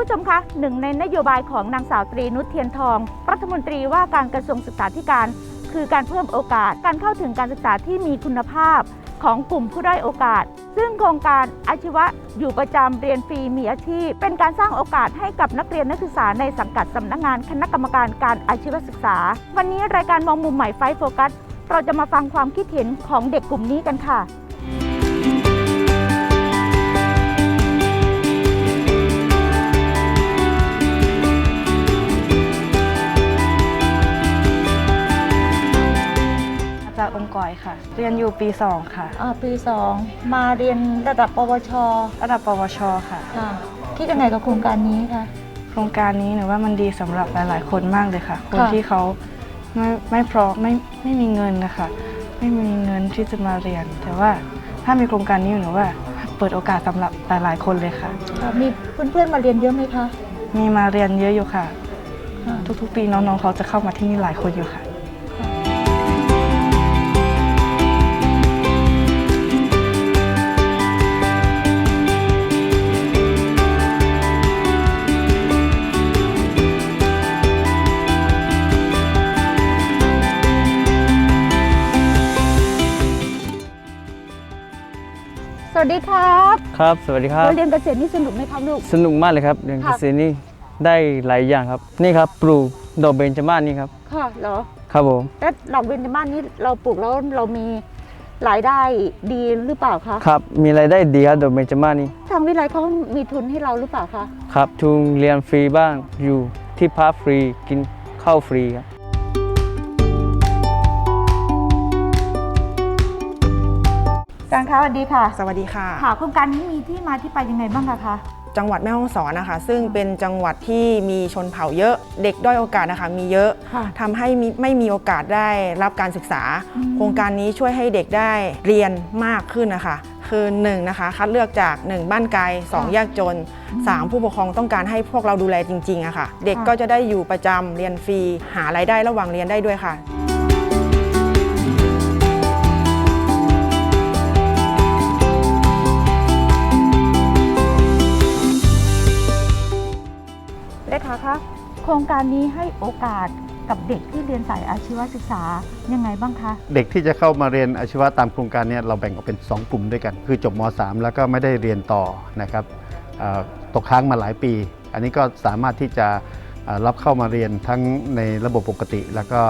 ผู้ชมคะหนึ่งในนโยบายของนางสาวตรีนุชเทียนทอง รัฐมนตรีว่าการกระทรวงศึกษาธิการ คือการเพิ่มโอกาสการเข้าถึงการศึกษาที่มีคุณภาพของกลุ่มผู้ด้อยโอกาส ซึ่งโครงการอาชีวะอยู่ประจำเรียนฟรีมีอาชีพ เป็นการสร้างโอกาสให้กับนักเรียนนักศึกษาในสังกัดสำนักงานคณะกรรมการการอาชีวศึกษา วันนี้รายการมองมุมใหม่ไฟโฟกัส เราจะมาฟังความคิดเห็นของเด็กกลุ่มนี้กันค่ะ เรียนอยู่ปี 2 ค่ะ อ่าปี2มาเรียนระดับปวชระดับปวชค่ะ ค่ะคิดยังไงกับโครงการนี้คะ โครงการนี้หนูว่ามันดีสำหรับหลายๆ คนมากเลยค่ะ คนค่ะ ที่เขาไม่ไม่พร้อมไม่ไม่มีเงินนะคะไม่มีเงินที่จะมาเรียน แต่ว่าถ้ามีโครงการนี้หนูว่า เปิดโอกาสสำหรับหลายๆ คนเลยค่ะค่ะมีเพื่อนๆมาเรียนเยอะไหมคะมีมาเรียนเยอะอยู่ค่ะค่ะทุกๆ ปีน้องๆเขาจะเข้ามาที่นี่หลายคนอยู่ค่ะ วัสดีครับครับ สวัสดีครับเราเรียนเกษตรนี่สนุกไหมครับลูก สนุกมากเลยครับเรียนเกค่ะษตรนี่ได้หลายอย่างครับ นี่ครับปลูกดอกเบญจมาศนี่ครับ ค่ะเหรอ ครับผมแล้วดอกเบญจมาศนี้เราปลูกแล้วเรามีรายได้ดีหรือเปล่าคะครับ มีรายได้ดีครับดอกเบญจมาศนี่ทางวิไลเขามีทุนให้เราหรือเปล่าคะครับทุนเรียนฟรีบ้างอยู่ที่พักฟรีกินข้าวฟรีครับ อาจารย์คะสวัสดีค่ะสวัสดีค่ะ ค่ะโครงการนี้มีที่มาที่ไปยังไงบ้างคะคะ จังหวัดแม่ฮ่องสอนนะคะ ซึ่งเป็นจังหวัดที่มีชนเผ่าเยอะ เด็กด้อยโอกาสนะคะมีเยอะค่ะทำให้มีไม่มีโอกาสได้รับการศึกษา อืม โครงการนี้ช่วยให้เด็กได้เรียนมากขึ้นนะคะ คือ1นะคะคัดเลือกจาก 1 บ้านไกล2ยากจน 3 ผู้ปกครองต้องการให้พวกเราดูแลจริงๆอะค่ะ เด็กก็จะได้อยู่ประจำเรียนฟรีหารายได้ระหว่างเรียนได้ด้วยค่ะ รงการนี้ให้โอกาสกับเด็กที่เรียนสายอาชีวศึกษายังไงบ้างคะ เด็กที่จะเข้ามาเรียนอาชีวะตามโครงการเนี้เราแบ่งออกเป็น 2 กลุ่มด้วยกัน คือจบม .3 แล้วก็ไม่ได้เรียนต่อนะครับตกค้างมาหลายปี อันนี้ก็สามารถที่จะรับเข้ามาเรียนทั้งในระบบปกติ แล้วก็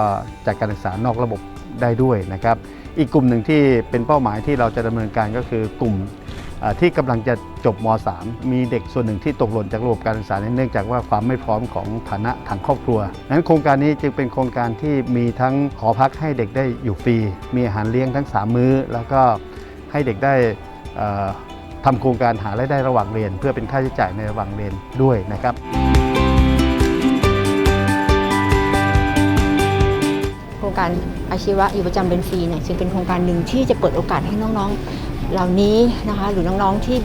จากการศึกษานอกระบบได้ด้วยนะครับ อีกกลุ่มหนึ่งที่เป็นเป้าหมายที่เราจะดำเนินการก็คือกลุ่ม ที่กำลังจะจบม .3 มีเด็กส่วนหนึ่งที่ตกหล่นจากระบบการศึกษาเนื่องจากว่าความไม่พร้อมของฐานะทางครอบครัวดังนั้นโครงการนี้จึงเป็นโครงการที่มีทั้งหอพักให้เด็กได้อยู่ฟรี มีอาหารเลี้ยงทั้ง 3 มื้อ แล้วก็ให้เด็กได้เอ่อทำโครงการหารายได้ระหว่างเรียน เพื่อเป็นค่าใช้จ่ายในระหว่างเรียนด้วยนะครับ โครงการอาชีวะอยู่ประจำเป็นฟรีเนี่ยจึงเป็นโครงการหนึ่งที่จะเปิดโอกาสให้น้องๆ เหล่านี้นะคะหรือน้องๆที่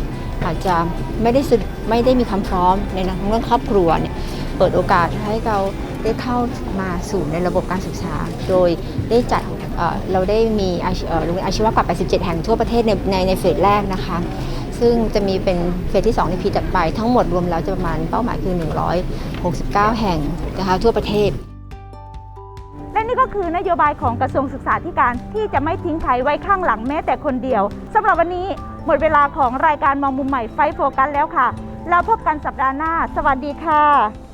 อาจจะไม่ได้สึกไม่ได้มีความพร้อมในเรื่องครอบครัวเนี่ยเปิดโอกาสให้เราได้เข้ามาสู่ในระบบการศึกษา โดยได้จัดเเราได้มีอาชีเอ่อโรงเรียนอาชีวะกว่า 87 แห่งทั่วประเทศในในในเฟสแรกนะคะ ซึ่งจะมีเป็นเฟสที่ 2 ในปีถัดไป ทั้งหมดรวมแล้วจะประมาณเป้าหมายคือ 169 แห่งนะคะทั่วประเทศ นี่ก็คือนโยบายของกระทรวงศึกษาธิการที่จะไม่ทิ้งใครไว้ข้างหลังแม้แต่คนเดียวสำหรับวันนี้หมดเวลาของรายการมองมุมใหม่ไฟโฟกัสแล้วค่ะแล้วพบกันสัปดาห์หน้า สวัสดีค่ะ